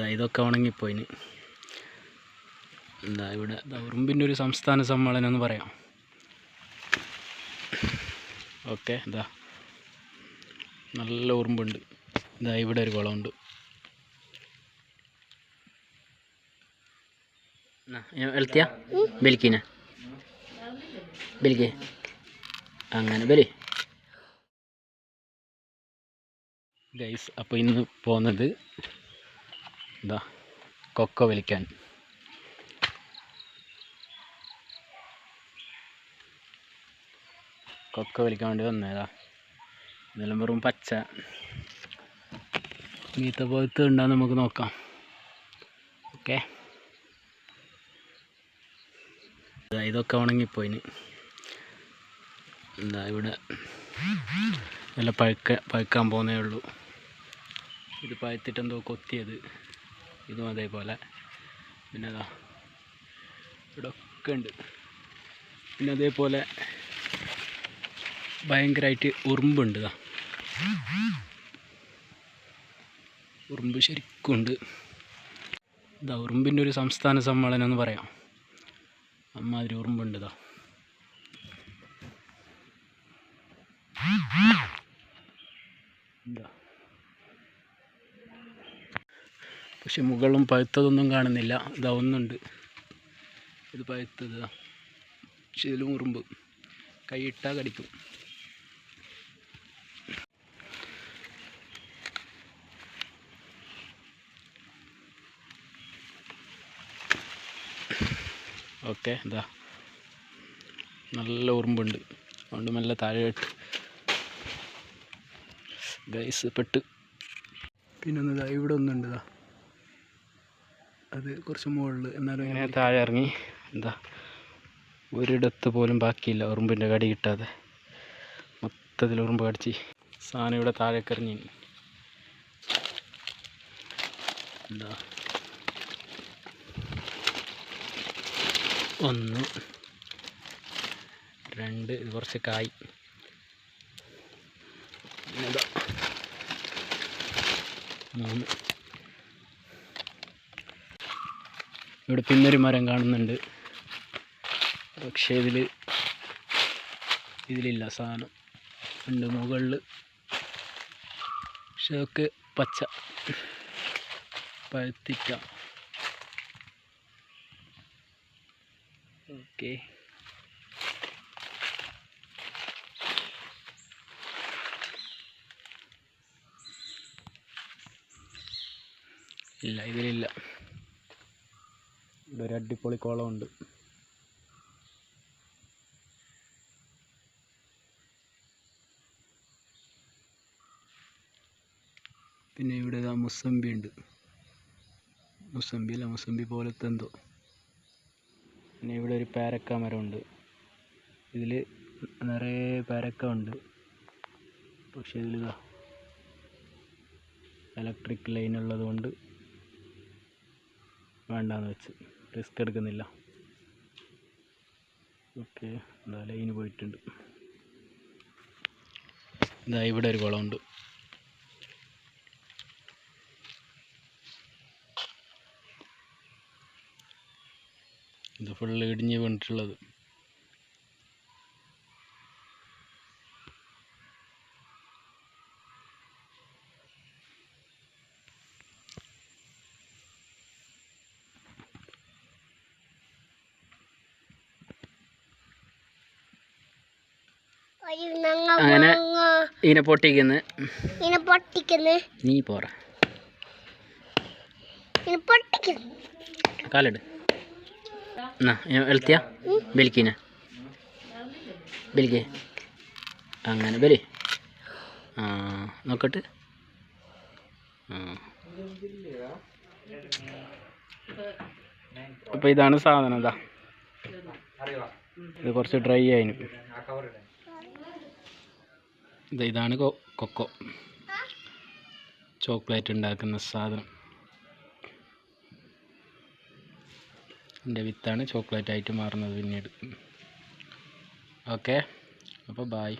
ഇതാ ഇതൊക്കെ ഉണങ്ങിപ്പോയിന്. എന്താ ഇവിടെ ഉറുമ്പിന്റെ ഒരു സംസ്ഥാന സമ്മേളനം എന്ന് പറയാം. ഓക്കെ ഇതാ നല്ല ഉറുമ്പുണ്ട്. ഇതാ ഇവിടെ ഒരു കുളമുണ്ട്. വെളുത്തിയ? ബലിക്കിന? ബലിക്ക്? അങ്ങനെ ബലി. ഗൈസ് അപ്പോൾ ഇന്ന് പോകുന്നത് ഇതാ കൊക്ക വിളിക്കാൻ. കൊക്ക വിളിക്കാൻ വേണ്ടി വന്നേതാ ഇതെല്ലാം വെറും പച്ച. മീത്ത പോലത്തെ ഉണ്ടാകും നമുക്ക് നോക്കാം. ഓക്കെ. ഇതൊക്കെ ഉണങ്ങിപ്പോയിന്. എന്താ ഇവിടെ നല്ല പഴുക്ക പഴുക്കാൻ പോകുന്നേ ഉള്ളൂ. ഇത് പഴുത്തിട്ട് എന്തോ കൊത്തിയത്. ഇതും അതേപോലെ. പിന്നെ അതാ ഇവിടെ ഒക്കെ ഉണ്ട് പിന്നെ അതേപോലെ ഭയങ്കരമായിട്ട് ഉറുമ്പുണ്ട് ഇതാ ഉറുമ്പ് ശരിക്കും ഉണ്ട് ഇതാ ഉറുമ്പിന്റെ ഒരു സംസ്ഥാന സമ്മേളനം എന്ന് പറയാം. അമ്മാതിരി ഉറുമ്പുണ്ട് ഇതാ പക്ഷെ മുകളിലും പഴുത്തതൊന്നും കാണുന്നില്ല. ഇതാ ഒന്നുണ്ട്. ഇത് പഴുത്തത്. പക്ഷെ ഉറുമ്പ്. കൈയിട്ടാൽ കടിക്കും. ഓക്കെ ഇതാ നല്ല ഉറുമ്പുണ്ട്. അതുകൊണ്ട് നല്ല താഴെ ഇട്ട് ഗൈസ് പെട്ട്. പിന്നെ ഒന്ന് ഇതാ ഇവിടെ ഒന്നുണ്ട് ഇതാ അത് കുറച്ച് മുകളിൽ എന്നാലും ഇങ്ങനെ താഴെ ഇറങ്ങി. എന്താ? ഒരിടത്ത് പോലും ബാക്കിയില്ല. ഉറുമ്പിന്റെ കടി കിട്ടാതെ. മൊത്തത്തിൽ ഉറുമ്പ് കടിച്ച്. സാധനം ഇവിടെ താഴേക്ക് ഇറങ്ങി. എന്താ? ഒന്ന്. രണ്ട്. ഇത് കുറച്ച് കായ്. മൂന്ന്. ഇവിടെ പിന്നൊരു മരം കാണുന്നുണ്ട്. പക്ഷേ ഇതിൽ ഇതിലില്ല സാധനം. ഉണ്ട് മുകളിൽ പക്ഷെ അതൊക്കെ പച്ച. പഴുത്തിക്ക ഓക്കെ. ഇല്ല ഇതിലില്ല. ഇവിടെ ഒരു അടിപൊളി കുളമുണ്ട്. പിന്നെ ഇവിടെ ഇതാ മുസമ്പി ഉണ്ട്. മുസമ്പി അല്ല മുസമ്പി പോലത്തെ എന്തോ. പിന്നെ ഇവിടെ ഒരു പേരക്ക മരമുണ്ട്. ഇതിൽ നിറയെ പേരക്ക ഉണ്ട്. പക്ഷേ ഇതിലിതാ ഇലക്ട്രിക് ലൈൻ ഉള്ളത് കൊണ്ട് വേണ്ടാന്ന് വെച്ച്. റിസ്ക് എടുക്കുന്നില്ല. ഓക്കെ എന്താ ലൈന് പോയിട്ടുണ്ട്. ഇതാ ഇവിടെ ഒരു കുളമുണ്ട്. ഇത് ഫുള്ള് ഇടിഞ്ഞ് വീണിട്ടുള്ളത്. അങ്ങനെ ഇതിനെ പൊട്ടിക്കുന്നു. ഇങ്ങനെ പൊട്ടിക്കുന്നു. നീ പോറ. കാലിട്. എളുത്തിയ ബലിക്കിന ബലിക്ക് അങ്ങനെ ബലി. ആ നോക്കട്ട്. അപ്പൊ അപ്പോൾ ഇതാണ് സാധനം ഇതാ. ഇത് കുറച്ച് ഡ്രൈ ആയിന് ഇതാണ് കൊക്കോ. ചോക്ലേറ്റ് ഉണ്ടാക്കുന്ന സാധനം. എന്റെ വിത്താണ് ചോക്ലേറ്റ് ആയിട്ട് മാറുന്നത് പിന്നീട്. ഓക്കെ. അപ്പോൾ ബായ്